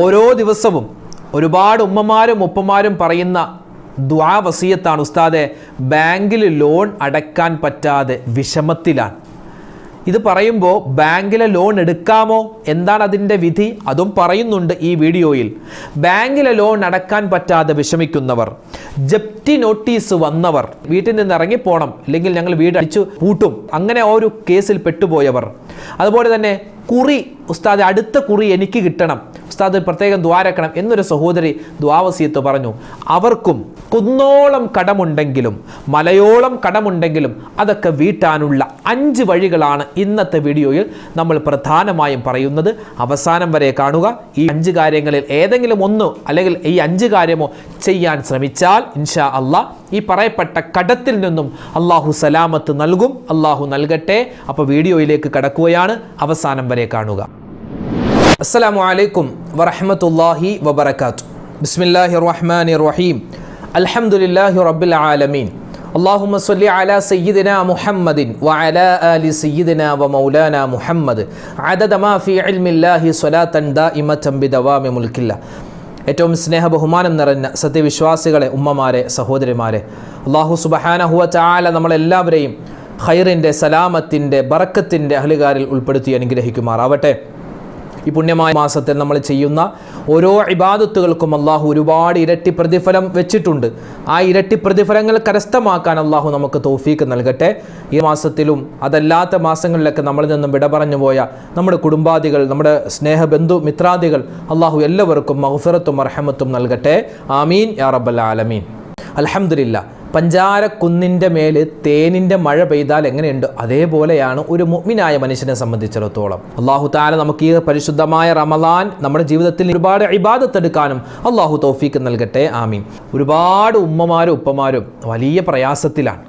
ഓരോ ദിവസവും ഒരുപാട് ഉമ്മമാരും ഉപ്പമാരും പറയുന്ന ദ്വാ വസീയത്താണ്. ഉസ്താദെ ബാങ്കിൽ ലോൺ അടക്കാൻ പറ്റാതെ വിഷമത്തിലാണ്. ഇത് പറയുമ്പോൾ ബാങ്കിലെ ലോൺ എടുക്കാമോ? എന്താണ് അതിന്റെ വിധി? അതും പറയുന്നുണ്ട് ഈ വീഡിയോയിൽ. ബാങ്കിലെ ലോൺ അടക്കാൻ പറ്റാതെ വിഷമിക്കുന്നവർ ജപ്തി നോട്ടീസ് വന്നവർ വീട്ടിൽ നിന്ന് ഇറങ്ങിപ്പോണം അല്ലെങ്കിൽ ഞങ്ങൾ വീട് അടിച്ചു പൂട്ടും അങ്ങനെ ഒരു കേസിൽ പെട്ടുപോയവർ. അതുപോലെ തന്നെ കുറി ഉസ്താദ് അടുത്ത കുറി എനിക്ക് കിട്ടണം. ഉസ്താദ് പ്രത്യേകം ദ്വാരക്കണം എന്നൊരു സഹോദരി ദ്വാവസീയത്ത് പറഞ്ഞു. അവർക്കും കുന്നോളം കടമുണ്ടെങ്കിലും മലയോളം കടമുണ്ടെങ്കിലും അതൊക്കെ വീട്ടാനുള്ള അഞ്ച് വഴികളാണ് ഇന്നത്തെ വീഡിയോയിൽ നമ്മൾ പ്രധാനമായും പറയുന്നത്. അവസാനം വരെ കാണുക. ഈ അഞ്ച് കാര്യങ്ങളിൽ ഏതെങ്കിലും ഒന്ന് അല്ലെങ്കിൽ ഈ അഞ്ച് കാര്യമോ ചെയ്യാൻ ശ്രമിച്ചാൽ ഇൻഷാ അള്ളാഹ് ഈ പറയപ്പെട്ട കടത്തിൽ നിന്നും അള്ളാഹു സലാമത്ത് നൽകും. അള്ളാഹു നൽകട്ടെ. അപ്പോൾ വീഡിയോയിലേക്ക് കടക്കുകയാണ്. അവസാനം വരെ കാണുക. അസ്സലാമു അലൈക്കും വറഹമത്തല്ലാഹി വബർക്കാത്തു ബിസ്മില്ലാഹി റഹ്മാൻ റഹീം അൽഹംദുലില്ലാഹി റബ്ബിൽ ആലമീൻ അള്ളാഹുമ സല്ലി അല സയ്യിദിന മുഹമ്മദിൻ വ അല അലി സയ്യിദിന വ മൗലാന മുഹമ്മദ് അദദമാഫി അൽമില്ലാഹി ഇൽമില്ലാഹി സ്വലാത്തൻ ദ ദവാമി ബിദവാമി മുൽക്കില്ല ഏറ്റവും സ്നേഹ ബഹുമാനം നിറഞ്ഞ സത്യവിശ്വാസികളെ ഉമ്മമാരെ സഹോദരിമാരെ അള്ളാഹു സുബഹാനഹുവ ചാല നമ്മളെല്ലാവരെയും ഖൈറിന്റെ സലാമത്തിന്റെ ബറക്കത്തിന്റെ അഹ്ലുകാരിൽ ഉൾപ്പെടുത്തി അനുഗ്രഹിക്കുമാറാവട്ടെ. ഈ പുണ്യമായ മാസത്തിൽ നമ്മൾ ചെയ്യുന്ന ഓരോ ഇബാദത്തുകൾക്കും അള്ളാഹു ഒരുപാട് ഇരട്ടി പ്രതിഫലം വെച്ചിട്ടുണ്ട്. ആ ഇരട്ടി പ്രതിഫലങ്ങൾ കരസ്ഥമാക്കാൻ അള്ളാഹു നമുക്ക് തോഫീക്ക് നൽകട്ടെ. ഈ മാസത്തിലും അതല്ലാത്ത മാസങ്ങളിലൊക്കെ നമ്മളിൽ നിന്നും വിട പറഞ്ഞു പോയ നമ്മുടെ കുടുംബാദികൾ നമ്മുടെ സ്നേഹബന്ധു മിത്രാദികൾ അള്ളാഹു എല്ലാവർക്കും മഹുഫിറത്തും അർഹമത്തും നൽകട്ടെ. ആമീൻ. യാ റബ്ബൽ ആലമീൻ. അൽഹംദുലില്ല പഞ്ചാരക്കുന്നിന്റെ മേൽ തേനിന്റെ മഴ പെയ്താൽ എങ്ങനെയുണ്ട്? അതേപോലെയാണ് ഒരു മുഗ്മിനായ മനുഷ്യനെ സംബന്ധിച്ചിടത്തോളം. അള്ളാഹു താല നമുക്ക് ഈ പരിശുദ്ധമായ റമദാൻ നമ്മുടെ ജീവിതത്തിൽ ഒരുപാട് ഇബാദത്തെടുക്കാനും അള്ളാഹു തൗഫീക്ക് നൽകട്ടെ. ആമീൻ. ഒരുപാട് ഉമ്മമാരും ഉപ്പമാരും വലിയ പ്രയാസത്തിലാണ്.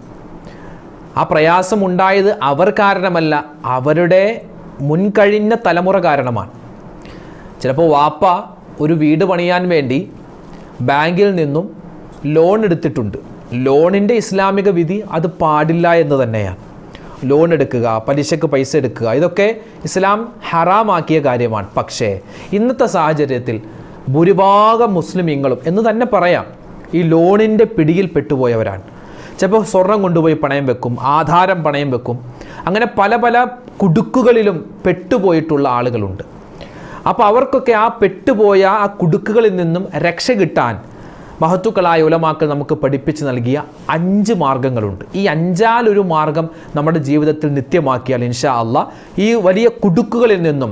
ആ പ്രയാസം ഉണ്ടായത് അവർ കാരണമല്ല അവരുടെ മുൻകഴിഞ്ഞ തലമുറ കാരണമാണ്. ചിലപ്പോൾ വാപ്പ ഒരു വീട് പണിയാൻ വേണ്ടി ബാങ്കിൽ നിന്നും ലോൺ എടുത്തിട്ടുണ്ട്. ലോണിന്റെ ഇസ്ലാമിക വിധി അത് പാടില്ല എന്ന് തന്നെയാണ് ലോൺ എടുക്കുക പലിശക്ക് പൈസ എടുക്കുക ഇതൊക്കെ ഇസ്ലാം ഹറാമാക്കിയ കാര്യമാണ്. പക്ഷേ ഇന്നത്തെ സാഹചര്യത്തിൽ ഭൂരിഭാഗം മുസ്ലിമീങ്ങളും എന്ന് തന്നെ പറയാം ഈ ലോണിന്റെ പിടിയിൽ പെട്ടുപോയവരാണ്. ചിലപ്പോൾ സ്വർണം കൊണ്ടുപോയി പണയം വെക്കും ആധാരം പണയം വെക്കും അങ്ങനെ പല പല കുടുക്കുകളിലും പെട്ടുപോയിട്ടുള്ള ആളുകളുണ്ട്. അപ്പോൾ അവർക്കൊക്കെ ആ പെട്ടുപോയ ആ കുടുക്കുകളിൽ നിന്നും രക്ഷ കിട്ടാൻ മഹത്തുക്കളായ ഉലമാക്കൾ നമുക്ക് പഠിപ്പിച്ച് നൽകിയ അഞ്ച് മാർഗങ്ങളുണ്ട്. ഈ അഞ്ചാലൊരു മാർഗം നമ്മുടെ ജീവിതത്തിൽ നിത്യമാക്കിയാൽ ഇൻഷാ അല്ല ഈ വലിയ കുടുക്കുകളിൽ നിന്നും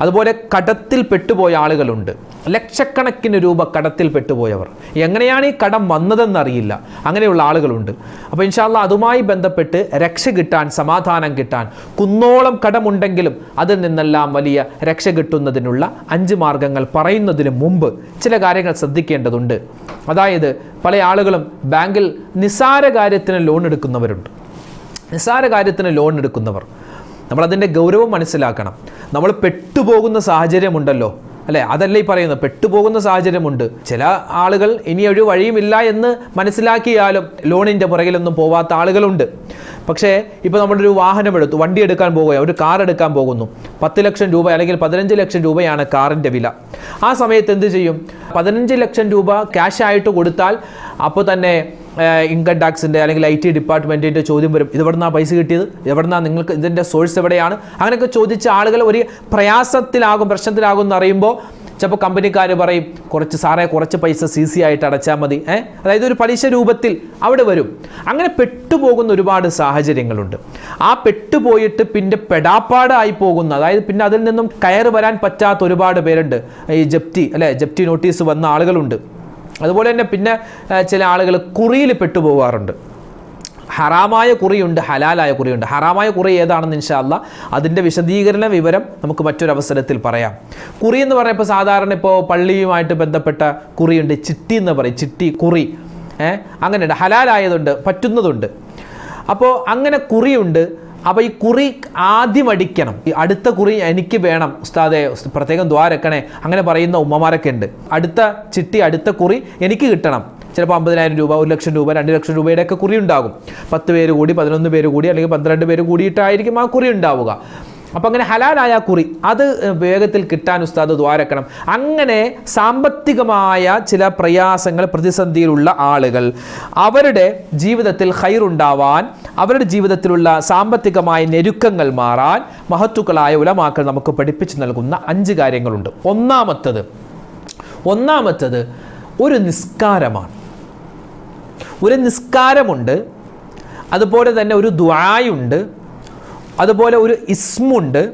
അതുപോലെ കടത്തിൽ പെട്ടുപോയ ആളുകളുണ്ട്. ലക്ഷക്കണക്കിന് രൂപ കടത്തിൽ പെട്ടുപോയവർ. എങ്ങനെയാണ് ഈ കടം വന്നതെന്നറിയില്ല. അങ്ങനെയുള്ള ആളുകളുണ്ട്. അപ്പോൾ ഇൻഷാല്ല അതുമായി ബന്ധപ്പെട്ട് രക്ഷ കിട്ടാൻ സമാധാനം കിട്ടാൻ കുന്നോളം കടമുണ്ടെങ്കിലും അതിൽ നിന്നെല്ലാം വലിയ രക്ഷ കിട്ടുന്നതിനുള്ള അഞ്ച് മാർഗങ്ങൾ പറയുന്നതിന് മുമ്പ് ചില കാര്യങ്ങൾ ശ്രദ്ധിക്കേണ്ടതുണ്ട്. അതായത് പല ആളുകളും ബാങ്കിൽ നിസ്സാര കാര്യത്തിന് ലോൺ എടുക്കുന്നവരുണ്ട്. നിസ്സാര കാര്യത്തിന് ലോൺ എടുക്കുന്നവർ. നമ്മളതിന്റെ ഗൗരവം മനസ്സിലാക്കണം. നമ്മൾ പെട്ടുപോകുന്ന സാഹചര്യമുണ്ടല്ലോ. അല്ലേ? അതല്ലേ ഈ പറയുന്നത്? പെട്ടുപോകുന്ന സാഹചര്യമുണ്ട്. ചില ആളുകൾ ഇനി ഒരു വഴിയുമില്ല എന്ന് മനസ്സിലാക്കിയാലും ലോണിന്റെ പുറകിലൊന്നും പോവാത്ത ആളുകളുണ്ട്. പക്ഷേ ഇപ്പോൾ നമ്മളൊരു വാഹനം എടുത്തു വണ്ടി എടുക്കാൻ പോകുക ഒരു കാർ എടുക്കാൻ പോകുന്നു. പത്ത് ലക്ഷം രൂപ അല്ലെങ്കിൽ പതിനഞ്ച് ലക്ഷം രൂപയാണ് കാറിന്റെ വില. ആ സമയത്ത് എന്ത് ചെയ്യും? പതിനഞ്ച് ലക്ഷം രൂപ ക്യാഷ് ആയിട്ട് കൊടുത്താൽ അപ്പോൾ തന്നെ ഇൻകം ടാക്സിന്റെ അല്ലെങ്കിൽ ഐ ടി ഡിപ്പാർട്ട്മെന്റിന്റെ ചോദ്യം വരും. ഇതെവിടെ നിന്നാണ് പൈസ കിട്ടിയത്? എവിടുന്നാണ് നിങ്ങൾക്ക് ഇതിന്റെ സോഴ്സ് എവിടെയാണ്? അങ്ങനെയൊക്കെ ചോദിച്ച ആളുകൾ ഒരു പ്രയാസത്തിലാകും പ്രശ്നത്തിലാകും എന്ന് അറിയുമ്പോൾ ചിലപ്പോൾ കമ്പനിക്കാർ പറയും കുറച്ച് സാറേ കുറച്ച് പൈസ സി സി ആയിട്ട് അടച്ചാൽ മതി. ഏഹ് അതായത് ഒരു പലിശ രൂപത്തിൽ അവിടെ വരും. അങ്ങനെ പെട്ടുപോകുന്ന ഒരുപാട് സാഹചര്യങ്ങളുണ്ട്. ആ പെട്ടുപോയിട്ട് പിന്നെ പെടാപ്പാടായി പോകുന്ന അതായത് പിന്നെ അതിൽ നിന്നും കയറി വരാൻ പറ്റാത്ത ഒരുപാട് പേരുണ്ട്. ഈ ജപ്തി അല്ലെ? ജപ്തി നോട്ടീസ് വന്ന ആളുകളുണ്ട്. അതുപോലെ തന്നെ പിന്നെ ചില ആളുകൾ കുറിയിൽ പെട്ടുപോകാറുണ്ട് ഹറാമായ കുറിയുണ്ട് ഹലാലായ കുറിയുണ്ട്. ഹറാമായ കുറി ഏതാണെന്ന് ഇൻഷാല്ല അതിന്റെ വിശദീകരണ വിവരം നമുക്ക് മറ്റൊരു അവസരത്തിൽ പറയാം. കുറി എന്ന് പറയുമ്പോൾ സാധാരണ ഇപ്പോൾ പള്ളിയുമായിട്ട് ബന്ധപ്പെട്ട കുറിയുണ്ട്. ചിട്ടി എന്ന് പറയും. ചിട്ടി കുറി. ഏഹ് അങ്ങനെയുണ്ട്. ഹലാലായതുണ്ട് പറ്റുന്നതുണ്ട്. അപ്പോൾ അങ്ങനെ കുറിയുണ്ട്. അപ്പോൾ ഈ കുറി ആദ്യം അടിക്കണം. ഈ അടുത്ത കുറി എനിക്ക് വേണം. ഉസ്താദെ പ്രത്യേകം ദ്വാരക്കണേ അങ്ങനെ പറയുന്ന ഉമ്മമാരൊക്കെ ഉണ്ട്. അടുത്ത ചിട്ടി അടുത്ത കുറി എനിക്ക് കിട്ടണം. ചിലപ്പോൾ അമ്പതിനായിരം രൂപ ഒരു ലക്ഷം രൂപ രണ്ട് ലക്ഷം രൂപയുടെയൊക്കെ കുറി ഉണ്ടാകും. പത്ത് പേര് കൂടി പതിനൊന്ന് പേര് കൂടി അല്ലെങ്കിൽ പന്ത്രണ്ട് പേര് കൂടിയിട്ടായിരിക്കും ആ കുറി ഉണ്ടാവുക. അപ്പം അങ്ങനെ ഹലാലായ കുറി. അത് വേഗത്തിൽ കിട്ടാൻ ഉസ്താദ് ദ്വാരക്കണം. അങ്ങനെ സാമ്പത്തികമായ ചില പ്രയാസങ്ങൾ പ്രതിസന്ധിയിലുള്ള ആളുകൾ അവരുടെ ജീവിതത്തിൽ ഹൈറുണ്ടാവാൻ അവരുടെ ജീവിതത്തിലുള്ള സാമ്പത്തികമായ ഞെരുക്കങ്ങൾ മാറാൻ മഹത്തുക്കളായ ഉലമാക്കൾ നമുക്ക് പഠിപ്പിച്ചു നൽകുന്ന അഞ്ച് കാര്യങ്ങളുണ്ട്. ഒന്നാമത്തത് ഒന്നാമത്തത് ഒരു നിസ്കാരമാണ്. ഒരു നിസ്കാരമുണ്ട് അതുപോലെ തന്നെ ഒരു ദ്വായുണ്ട് അതുപോലെ ഒരു ഇസ്മുണ്ട്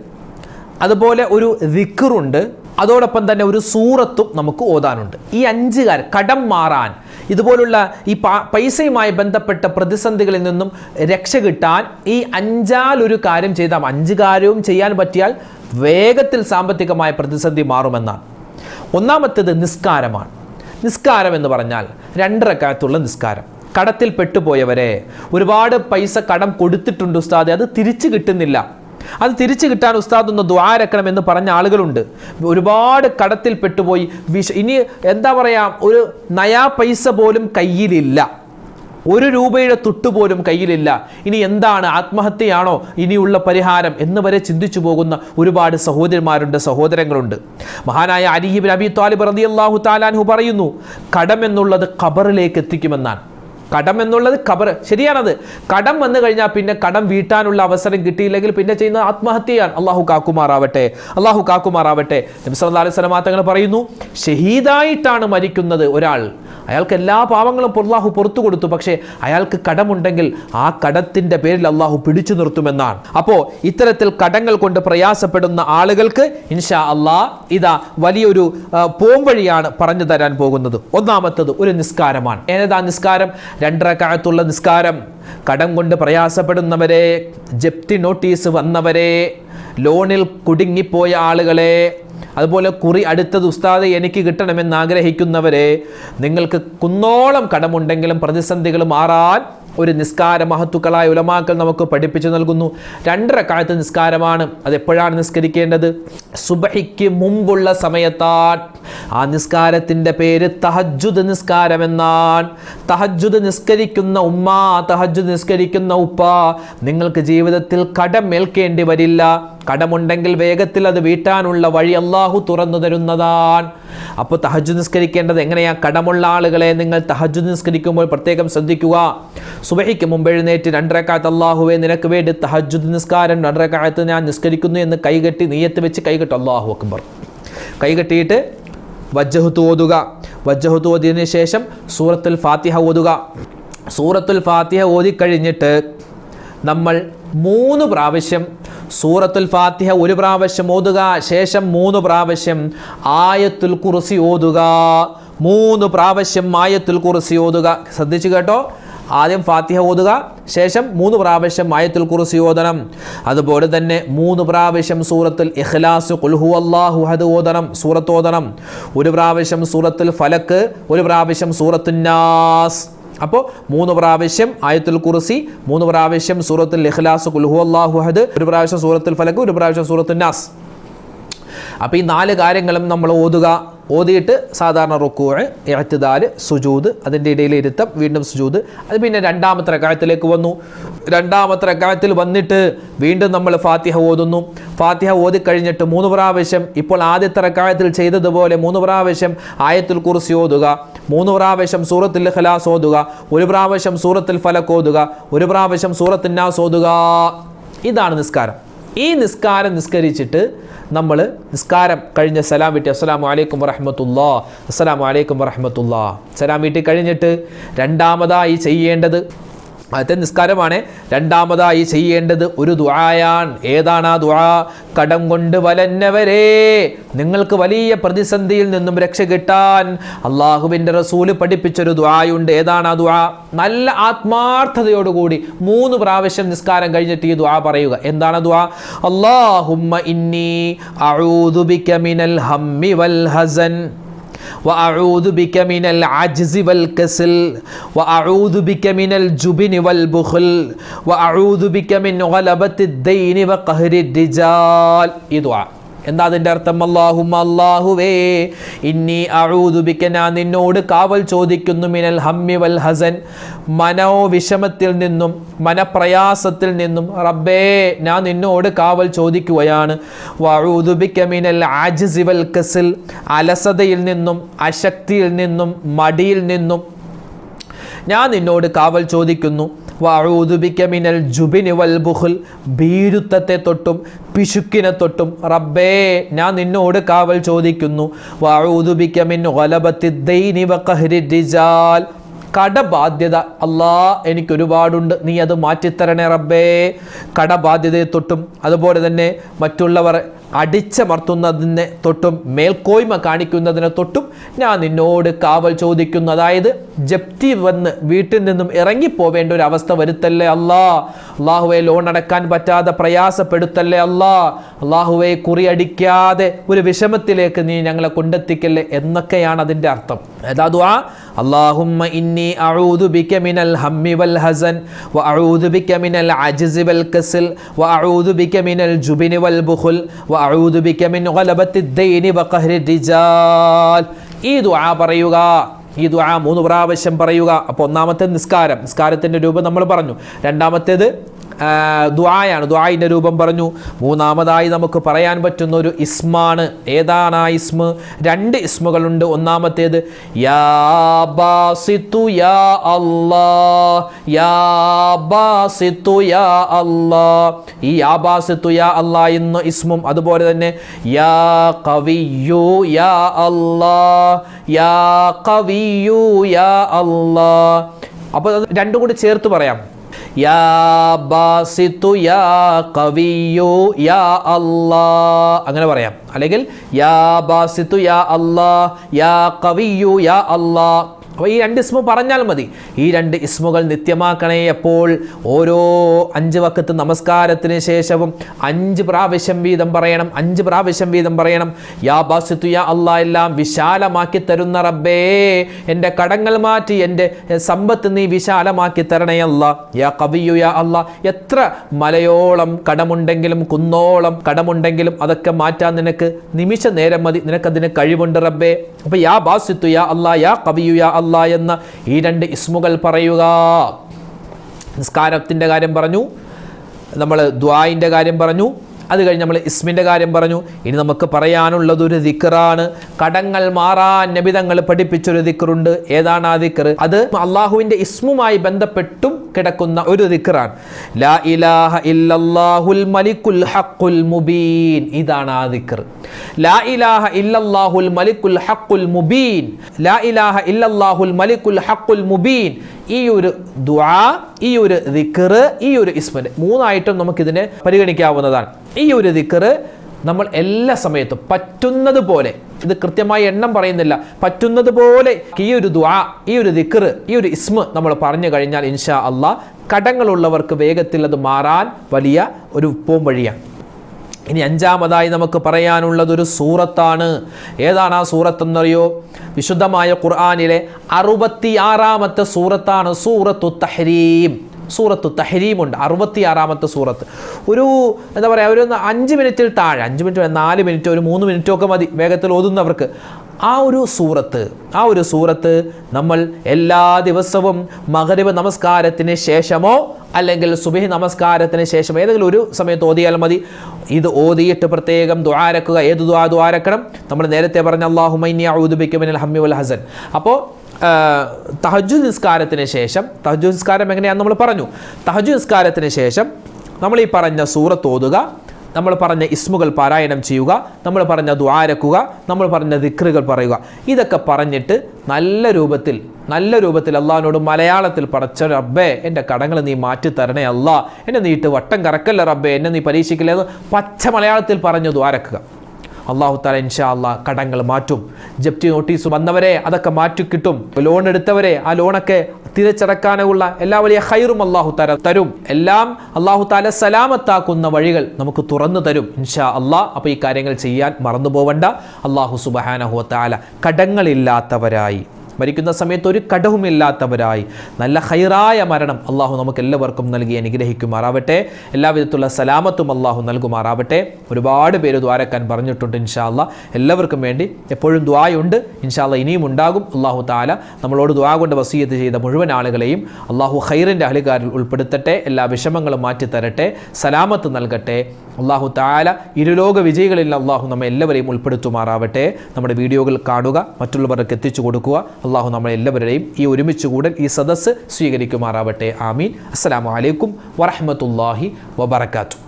അതുപോലെ ഒരു ദിക്കറുണ്ട് അതോടൊപ്പം തന്നെ ഒരു സൂറത്തും നമുക്ക് ഓതാനുണ്ട്. ഈ അഞ്ച് കാര്യം കടം മാറാൻ ഇതുപോലുള്ള ഈ പൈസയുമായി ബന്ധപ്പെട്ട പ്രതിസന്ധികളിൽ നിന്നും രക്ഷ കിട്ടാൻ ഈ അഞ്ചാലൊരു കാര്യം ചെയ്താൽ അഞ്ച് കാര്യവും ചെയ്യാൻ പറ്റിയാൽ വേഗത്തിൽ സാമ്പത്തികമായ പ്രതിസന്ധി മാറുമെന്നാണ്. ഒന്നാമത്തേത് നിസ്കാരമാണ്. നിസ്കാരം എന്ന് പറഞ്ഞാൽ രണ്ടരക്കാലത്തുള്ള നിസ്കാരം. കടത്തിൽ പെട്ടുപോയവരെ. ഒരുപാട് പൈസ കടം കൊടുത്തിട്ടുണ്ട് ഉസ്താദെ. അത് തിരിച്ചു കിട്ടുന്നില്ല. അത് തിരിച്ചു കിട്ടാൻ ഉസ്താദ് ഒന്ന് ദ്വാരക്കണം എന്ന് പറഞ്ഞ ആളുകളുണ്ട്. ഒരുപാട് കടത്തിൽ പെട്ടുപോയി. വിഷ ഇനി എന്താ പറയാ ഒരു നയാ പൈസ പോലും കയ്യിലില്ല. ഒരു രൂപയുടെ തുട്ടുപോലും കയ്യിലില്ല. ഇനി എന്താണ് ആത്മഹത്യയാണോ? ഇനിയുള്ള പരിഹാരം എന്ന് വരെ ചിന്തിച്ചു പോകുന്ന ഒരുപാട് സഹോദരന്മാരുണ്ട് സഹോദരങ്ങളുണ്ട്. മഹാനായ അലിഹിബിൻ അബി താലിബ് റളിയല്ലാഹു താലാൻഹു പറയുന്നു കടം എന്നുള്ളത് ഖബറിലേക്ക് എത്തിക്കുമെന്നാണ്. കടം എന്നുള്ളത് കബർ ശരിയാണത്. കടം വന്നു കഴിഞ്ഞാൽ പിന്നെ കടം വീട്ടാനുള്ള അവസരം കിട്ടിയില്ലെങ്കിൽ പിന്നെ ചെയ്യുന്ന ആത്മഹത്യയാണ്. അള്ളാഹു കാക്കുമാറാവട്ടെ. അള്ളാഹു കാക്കുമാറാവട്ടെ. നബിസ്വല്ലാ അലൈഹി സ്വലമാ തങ്ങൾ പറയുന്നു ഷഹീദായിട്ടാണ് മരിക്കുന്നത് ഒരാൾ. അയാൾക്ക് എല്ലാ പാവങ്ങളും അള്ളാഹു പുറത്തു കൊടുത്തു. പക്ഷേ അയാൾക്ക് കടമുണ്ടെങ്കിൽ ആ കടത്തിന്റെ പേരിൽ അള്ളാഹു പിടിച്ചു നിർത്തുമെന്നാണ്. അപ്പോൾ ഇത്തരത്തിൽ കടങ്ങൾ കൊണ്ട് പ്രയാസപ്പെടുന്ന ആളുകൾക്ക് ഇൻഷാ അള്ളാ ഇതാ വലിയൊരു പോംവഴിയാണ് പറഞ്ഞു തരാൻ പോകുന്നത്. ഒന്നാമത്തത് ഒരു നിസ്കാരമാണ്. ഏതാ നിസ്കാരം? രണ്ടര കാലത്തുള്ള നിസ്കാരം. കടം കൊണ്ട് പ്രയാസപ്പെടുന്നവരെ ജപ്തി നോട്ടീസ് വന്നവരെ ലോണിൽ കുടുങ്ങിപ്പോയ ആളുകളെ അതുപോലെ കുറി അടുത്തത് ഉസ്താദ് എനിക്ക് കിട്ടണമെന്ന് ആഗ്രഹിക്കുന്നവരെ നിങ്ങൾക്ക് കുന്നോളം കടമുണ്ടെങ്കിലും പ്രതിസന്ധികൾ മാറാൻ ഒരു നിസ്കാര മഹത്തുക്കളായ ഉലമാക്കൾ നമുക്ക് പഠിപ്പിച്ചു നൽകുന്നു. രണ്ടര കാലത്ത് നിസ്കാരമാണ്. അത് എപ്പോഴാണ് നിസ്കരിക്കേണ്ടത്? സുബഹിക്ക് മുമ്പുള്ള സമയത്താൻ ആ നിസ്കാരത്തിന്റെ പേര് തഹജുദ് നിസ്കാരം എന്നാണ് തഹജുദ് നിസ്കരിക്കുന്ന ഉമ്മ തഹജുദ് നിസ്കരിക്കുന്ന ഉപ്പ നിങ്ങൾക്ക് ജീവിതത്തിൽ കടം ഏൽക്കേണ്ടി വരില്ല. കടമുണ്ടെങ്കിൽ വേഗത്തിൽ അത് വീട്ടാനുള്ള വഴി അള്ളാഹു തുറന്നു തരുന്നതാണ്. അപ്പോൾ തഹജു നിസ്കരിക്കേണ്ടത് എങ്ങനെയാ? കടമുള്ള ആളുകളെ നിങ്ങൾ തഹജു നിസ്കരിക്കുമ്പോൾ പ്രത്യേകം ശ്രദ്ധിക്കുക. സുബഹിക്ക് മുമ്പ് എഴുന്നേറ്റ് രണ്ടരക്കാലത്ത് അള്ളാഹുവെ നിനക്ക് വേണ്ടി തഹജു നിസ്കാരം രണ്ടരക്കാലത്ത് ഞാൻ നിസ്കരിക്കുന്നു എന്ന് കൈകെട്ടി നീയത്ത് വെച്ച് കൈകെട്ടു അള്ളാഹു അക്ബർ. കൈകെട്ടിയിട്ട് വജ്ജഹുത്ത് ഓതുക വജ്ജഹുത്ത് ഓതിയതിനു ശേഷം സൂറത്തുൽ ഫാത്തിഹ ഓതുക. സൂറത്തുൽ ഫാത്തിഹ ഓതിക്കഴിഞ്ഞിട്ട് നമ്മൾ മൂന്ന് പ്രാവശ്യം സൂറത്തുൽ ഫാത്തിഹ ഒരു പ്രാവശ്യം ഓതുക ശേഷം മൂന്ന് പ്രാവശ്യം ആയത്തുൽ കുറിസി ഓതുക. മൂന്ന് പ്രാവശ്യം ആയത്തുൽ കുറിസി ഓതുക. ശ്രദ്ധിച്ചു കേട്ടോ? ആദ്യം ഫാത്തിഹ ഓതുക ശേഷം മൂന്ന് പ്രാവശ്യം ആയത്തുൽ കുറിസി ഓതണം. അതുപോലെ തന്നെ മൂന്ന് പ്രാവശ്യം സൂറത്തുൽ ഇഖ്ലാസ് കുൽഹു അള്ളാഹു ഹദ് ഓതണം സൂറത്ത് ഓതണം. ഒരു പ്രാവശ്യം സൂറത്തുൽ ഫലക്ക് ഒരു പ്രാവശ്യം സൂറത്തുൽ നാസ്. അപ്പോൾ മൂന്ന് പ്രാവശ്യം ആയത്തുൽ കുറിസി മൂന്ന് പ്രാവശ്യം സൂറത്തുൽ ഇഖ്ലാസ് കുൽഹു അള്ളാഹു ഹദ് ഒരു പ്രാവശ്യം സൂറത്തുൽ ഫലക്ക് ഒരു പ്രാവശ്യം സൂറത്തുൽ നാസ്. അപ്പോൾ ഈ നാല് കാര്യങ്ങളും നമ്മൾ ഓതുക ഓതിയിട്ട് സാധാരണ റുക്കൂഴ് എഴുത്തുദാൽ സുജൂദ് അതിന്റെ ഇടയിൽ ഇരുത്തം വീണ്ടും സുജൂദ്. അത് പിന്നെ രണ്ടാമത്തെ റക്കായത്തിലേക്ക് വന്നു. രണ്ടാമത്തെ റക്കായത്തിൽ വന്നിട്ട് വീണ്ടും നമ്മൾ ഫാത്തിഹ ഓതുന്നു. ഫാത്തിഹ ഓതിക്കഴിഞ്ഞിട്ട് മൂന്ന് പ്രാവശ്യം ഇപ്പോൾ ആദ്യത്തെ റക്കായത്തിൽ ചെയ്തതുപോലെ മൂന്ന് പ്രാവശ്യം ആയത്തിൽ കുറിച്ച് ഓതുക. മൂന്ന് പ്രാവശ്യം സൂറത്തിൽ ഖലാസ് ഓതുക. ഒരു പ്രാവശ്യം സൂറത്തിൽ ഫലക്ക് ഓതുക. ഒരു പ്രാവശ്യം സൂറത്തിന്നാസ് ഓതുക. ഇതാണ് നിസ്കാരം. ഈ നിസ്കാരം നിസ്കരിച്ചിട്ട് നമ്മൾ നിസ്കാരം കഴിഞ്ഞ് സലാം വീട്ടി അസ്സലാമു അലൈക്കും വറഹമത്തുല്ലാ അസ്സലാമു അലൈക്കും വറഹമത്തുല്ലാ സലാം വീട്ടി കഴിഞ്ഞിട്ട് രണ്ടാമതായി ചെയ്യേണ്ടത് ആദ്യത്തെ നിസ്കാരമാണ്. രണ്ടാമതായി ചെയ്യേണ്ടത് ഒരു ദുആയാൻ ഏതാണ് ആ ദുആ? കടം കൊണ്ട് വലന്നവരെ നിങ്ങൾക്ക് വലിയ പ്രതിസന്ധിയിൽ നിന്നും രക്ഷ കിട്ടാൻ അള്ളാഹുവിന്റെ റസൂൽ പഠിപ്പിച്ചൊരു ദുആയുണ്ട്. ഏതാണ് ആ ദുആ? നല്ല ആത്മാർത്ഥതയോടുകൂടി മൂന്ന് പ്രാവശ്യം നിസ്കാരം കഴിഞ്ഞിട്ട് ഈ ദുആ പറയുക. എന്താണ് ദുആ? അള്ളാഹുമ്മ ഇന്നി അഊദു ബിക മിനൽ ഹമ്മി വൽ ഹസൻ. وأعوذ بك من العجز والكسل وأعوذ بك من الجبن والبخل وأعوذ بك من غلبة الدين وقهر الرجال إدعاء എന്താ അതിന്റെ അർത്ഥം? അള്ളാഹും അള്ളാഹുവേ ഇന്നി അഴൂതുബിക്ക ഞാൻ നിന്നോട് കാവൽ ചോദിക്കുന്നു മിനൽ ഹമ്മി വൽ ഹസൻ. മനോവിഷമത്തിൽ നിന്നും മനപ്രയാസത്തിൽ നിന്നും റബ്ബേ ഞാൻ നിന്നോട് കാവൽ ചോദിക്കുകയാണ്. വഴൂതുബിക്ക മിനൽ ആജിസി വൽ കസിൽ. അലസതയിൽ നിന്നും അശക്തിയിൽ നിന്നും മടിയിൽ നിന്നും ഞാൻ നിന്നോട് കാവൽ ചോദിക്കുന്നു. വഴൂതുബിക്ക മിനൽ ജുബിനി വൽ ബുഹുൽ ഭീരുത്വത്തെ തൊട്ടും പിശുക്കിനെ തൊട്ടും റബ്ബേ ഞാൻ നിന്നോട് കാവൽ ചോദിക്കുന്നു. വഴൂതുബിക്ക മിൻ ഗലബത്തി ദൈനി റിജാൽ. കടബാധ്യത അല്ലാ എനിക്ക് ഒരുപാടുണ്ട്. നീ അത് മാറ്റിത്തരണേ റബ്ബേ. കടബാധ്യതയെ തൊട്ടും അതുപോലെ തന്നെ മറ്റുള്ളവർ അടിച്ചമർത്തുന്നതിന് തൊട്ടും മേൽക്കോയ്മ കാണിക്കുന്നതിന് തൊട്ടും ഞാൻ നിന്നോട് കാവൽ ചോദിക്കുന്നു. അതായത് ജപ്തി വന്ന് വീട്ടിൽ നിന്നും ഇറങ്ങിപ്പോവേണ്ട ഒരു അവസ്ഥ വരുത്തല്ലേ അല്ലാ? അള്ളാഹുവെ ലോൺ അടക്കാൻ പറ്റാതെ പ്രയാസപ്പെടുത്തല്ലേ അല്ലാ? അള്ളാഹുവെ കുറിയടിക്കാതെ ഒരു വിഷമത്തിലേക്ക് നീ ഞങ്ങളെ കൊണ്ടെത്തിക്കല്ലേ എന്നൊക്കെയാണ് അതിന്റെ അർത്ഥം. ഏതാതു ആ അള്ളാഹുമ്മ ഇന്നി മിനൽ ഹമ്മി വൽ ഹസൻ വ മിനൽ വൽ വ മിനൽ വൽ ബുഹുൽ ഈ ദുആ പറയുക ഈ ദുആ മൂന്ന് പ്രാവശ്യം പറയുക. അപ്പോൾ ഒന്നാമത്തെ നിസ്കാരം നിസ്കാരത്തിന്റെ രൂപം നമ്മൾ പറഞ്ഞു. രണ്ടാമത്തേത് ദുആയാണ്. ദുആയിന്റെ രൂപം പറഞ്ഞു. മൂന്നാമതായി നമുക്ക് പറയാൻ പറ്റുന്ന ഒരു ഇസ്മാണ്. ഏതാണ് ആ ഇസ്മ? രണ്ട് ഇസ്മുകളുണ്ട്. ഒന്നാമത്തേത് യാ യാ അല്ലാ യാ യാ അല്ലാ ഈ യാ ബാസിത്തു യാ അല്ലാ എന്ന ഇസ്മും അതുപോലെ തന്നെ യാ കവിയു യാ അല്ലാ യാ കവിയു യാ അല്ലാ അപ്പോൾ അത് രണ്ടും കൂടി ചേർത്ത് പറയാം. യാ യാ കവിയു യാ അല്ലാ. അങ്ങനെ പറയാം. അല്ലെങ്കിൽ യാ ബാസിത്തു യാ അല്ലാ യാ കവിയു യാ അല്ലാ. അപ്പോൾ ഈ രണ്ട് ഇസ്മു പറഞ്ഞാൽ മതി. ഈ രണ്ട് ഇസ്മുകൾ നിത്യമാക്കണേ എപ്പോൾ? ഓരോ അഞ്ച് വക്കത്ത് നമസ്കാരത്തിന് ശേഷവും അഞ്ച് പ്രാവശ്യം വീതം പറയണം അഞ്ച് പ്രാവശ്യം വീതം പറയണം. യാ ബാസിത്തു യാ അല്ലാ എല്ലാം വിശാലമാക്കി തരുന്ന റബ്ബേ. എന്റെ കടങ്ങൾ മാറ്റി എന്റെ സമ്പത്ത് നീ വിശാലമാക്കി തരണേ അല്ല. യാ കവിയു യാ അല്ല. എത്ര മലയോളം കടമുണ്ടെങ്കിലും കുന്നോളം കടമുണ്ടെങ്കിലും അതൊക്കെ മാറ്റാൻ നിനക്ക് നിമിഷ നേരം മതി. നിനക്കതിന് കഴിവുണ്ട് റബ്ബേ. അപ്പോൾ യാ ബാസിത്തു യാ അല്ല യാ കവിയു യാ അല്ലാ. എന്ന ഈ രണ്ട് ഇസ്മുകൾ പറയുക. നിസ്കാരത്തിന്റെ കാര്യം പറഞ്ഞു നമ്മൾ ദ്വായിന്റെ കാര്യം പറഞ്ഞു അത് കഴിഞ്ഞ് നമ്മൾ ഇസ്മിന്റെ കാര്യം പറഞ്ഞു. ഇനി നമുക്ക് പറയാനുള്ളത് ഒരു ദിക്കറാണ് കടങ്ങൾ മാറാൻ നബിതങ്ങൾ പഠിപ്പിച്ചൊരു ദിക്കറുണ്ട് ഏതാണ് ആ ദിക്കർ അത് അള്ളാഹുവിന്റെ ഇസ്മുമായി ബന്ധപ്പെട്ടും കിടക്കുന്ന ഒരു ദിക്റാണ്. ലാ ഇലാഹ ഇല്ലല്ലാഹുൽ മലിക്കുൽ ഹഖുൽ മുബീൻ. ഇതാണ് ആ ദിക്ർ. ലാ ഇലാഹ ഇല്ലല്ലാഹുൽ മലിക്കുൽ ഹഖുൽ മുബീൻ. ലാ ഇലാഹ ഇല്ലല്ലാഹുൽ മലിക്കുൽ ഹഖുൽ മുബീൻ. ഈ ഒരു ദുആ ഈ ഒരു ദിക്ർ ഈ ഒരു ഇസ്മൻ മൂന്നായിട്ടും നമുക്കിതിനെ പരിഗണിക്കാവുന്നതാണ്. ഈ ഒരു ദിക്കറ് നമ്മൾ എല്ലാ സമയത്തും പറ്റുന്നത് പോലെ ഇത് കൃത്യമായി എണ്ണം പറയുന്നില്ല പറ്റുന്നത് പോലെ ഈ ഒരു ദ്വാ ഈ ഒരു ദിക്കർ ഈ ഒരു ഇസ്മ നമ്മൾ പറഞ്ഞു കഴിഞ്ഞാൽ ഇൻഷാ അള്ളാ കടങ്ങളുള്ളവർക്ക് വേഗത്തിൽ അത് മാറാൻ വലിയ ഒരു ഉപ്പവും വഴിയാണ്. ഇനി അഞ്ചാമതായി നമുക്ക് പറയാനുള്ളത് ഒരു സൂറത്താണ്. ഏതാണ് ആ സൂറത്ത് എന്നറിയോ വിശുദ്ധമായ ഖുർആാനിലെ അറുപത്തി ആറാമത്തെ സൂറത്താണ് സൂറത്തു തഹരീം. സൂറത്തു തഹരീമുണ്ട് അറുപത്തിയാറാമത്തെ സൂറത്ത്. ഒരു എന്താ പറയുക ഒരു അഞ്ച് മിനിറ്റിൽ താഴെ അഞ്ച് മിനിറ്റ് നാല് മിനിറ്റ് ഒരു മൂന്ന് മിനിറ്റോ ഒക്കെ മതി വേഗത്തിൽ ഓതുന്നവർക്ക്. ആ ഒരു സൂറത്ത് ആ ഒരു സൂറത്ത് നമ്മൾ എല്ലാ ദിവസവും മകരവ് നമസ്കാരത്തിന് ശേഷമോ അല്ലെങ്കിൽ സുബഹി നമസ്കാരത്തിന് ശേഷം ഏതെങ്കിലും ഒരു സമയത്ത് ഓതിയാൽ മതി. ഇത് ഓതിയിട്ട് പ്രത്യേകം ദ്വാരക്കുക ഏത് ദ്വാ ദ്വാരക്കണം നമ്മൾ നേരത്തെ പറഞ്ഞ അള്ളാഹുമൈനി ഔദുബിക്കുമിനൽ ഹമ്മി വൽ ഹസൻ. അപ്പോൾ തഹജു നിസ്കാരത്തിന് ശേഷം തഹജു നിസ്കാരം എങ്ങനെയാണെന്ന് നമ്മൾ പറഞ്ഞു. തഹജു നിസ്കാരത്തിന് ശേഷം നമ്മൾ ഈ പറഞ്ഞ സൂറത്ത് ഓതുക നമ്മൾ പറഞ്ഞ ഇസ്മുകൾ പാരായണം ചെയ്യുക നമ്മൾ പറഞ്ഞ ദ്വാരക്കുക നമ്മൾ പറഞ്ഞ ദിക്റുകൾ പറയുക. ഇതൊക്കെ പറഞ്ഞിട്ട് നല്ല രൂപത്തിൽ നല്ല രൂപത്തിൽ അള്ളാഹിനോട് മലയാളത്തിൽ പടച്ച റബ്ബേ എന്റെ കടങ്ങൾ നീ മാറ്റി തരണേ അല്ലാ എന്നെ നീട്ട് വട്ടം കറക്കല്ല റബ്ബേ എന്നെ നീ പരീക്ഷിക്കില്ല പച്ച മലയാളത്തിൽ പറഞ്ഞു ദ്വാരക്കുക അള്ളാഹു താല ഇൻഷാ അള്ളാ കടങ്ങൾ മാറ്റും. ജപ്തി നോട്ടീസ് വന്നവരെ അതൊക്കെ മാറ്റി കിട്ടും. ലോൺ എടുത്തവരെ ആ ലോണൊക്കെ തിരിച്ചടക്കാനുള്ള എല്ലാ വലിയ ഹൈറും അള്ളാഹു താല തരും. എല്ലാം അള്ളാഹു താല സലാമത്താക്കുന്ന വഴികൾ നമുക്ക് തുറന്നു തരും ഇൻഷാ അള്ളാ അപ്പോൾ ഈ കാര്യങ്ങൾ ചെയ്യാൻ മറന്നു പോവണ്ട അള്ളാഹു സുബഹാനഹു താല കടങ്ങളില്ലാത്തവരായി മരിക്കുന്ന സമയത്ത് ഒരു കടവുമില്ലാത്തവരായി നല്ല ഹൈറായ മരണം അള്ളാഹു നമുക്ക് എല്ലാവർക്കും നൽകി അനുഗ്രഹിക്കുമാറാവട്ടെ. എല്ലാവിധത്തുള്ള സലാമത്തും അള്ളാഹു നൽകുമാറാവട്ടെ. ഒരുപാട് പേര് ദ്വാരക്കാൻ പറഞ്ഞിട്ടുണ്ട് ഇൻഷാല്ല എല്ലാവർക്കും വേണ്ടി എപ്പോഴും ദ്വായുണ്ട്. ഇൻഷാല്ല ഇനിയും ഉണ്ടാകും. അള്ളാഹു താല നമ്മളോട് ദ്വാ കൊണ്ട് വസീയത്ത് ചെയ്ത മുഴുവൻ ആളുകളെയും അള്ളാഹു ഹൈറിന്റെ അഹ്ലികാരിൽ ഉൾപ്പെടുത്തട്ടെ. എല്ലാ വിഷമങ്ങളും മാറ്റി തരട്ടെ സലാമത്ത് നൽകട്ടെ. അള്ളാഹു താല ഇരുലോക വിജയികളിൽ അള്ളാഹു നമ്മെ എല്ലാവരെയും ഉൾപ്പെടുത്തുമാറാവട്ടെ. നമ്മുടെ വീഡിയോകൾ കാണുക മറ്റുള്ളവർക്ക് എത്തിച്ചു കൊടുക്കുക. അള്ളാഹു നമ്മളെ എല്ലാവരുടെയും ഈ ഒരുമിച്ച് കൂടൽ ഈ സദസ്സ് സ്വീകരിക്കുമാറാവട്ടെ. ആമീൻ. അസ്സലാമു അലൈക്കും വറഹ്മത്തുള്ളാഹി വബറകാതുഹു.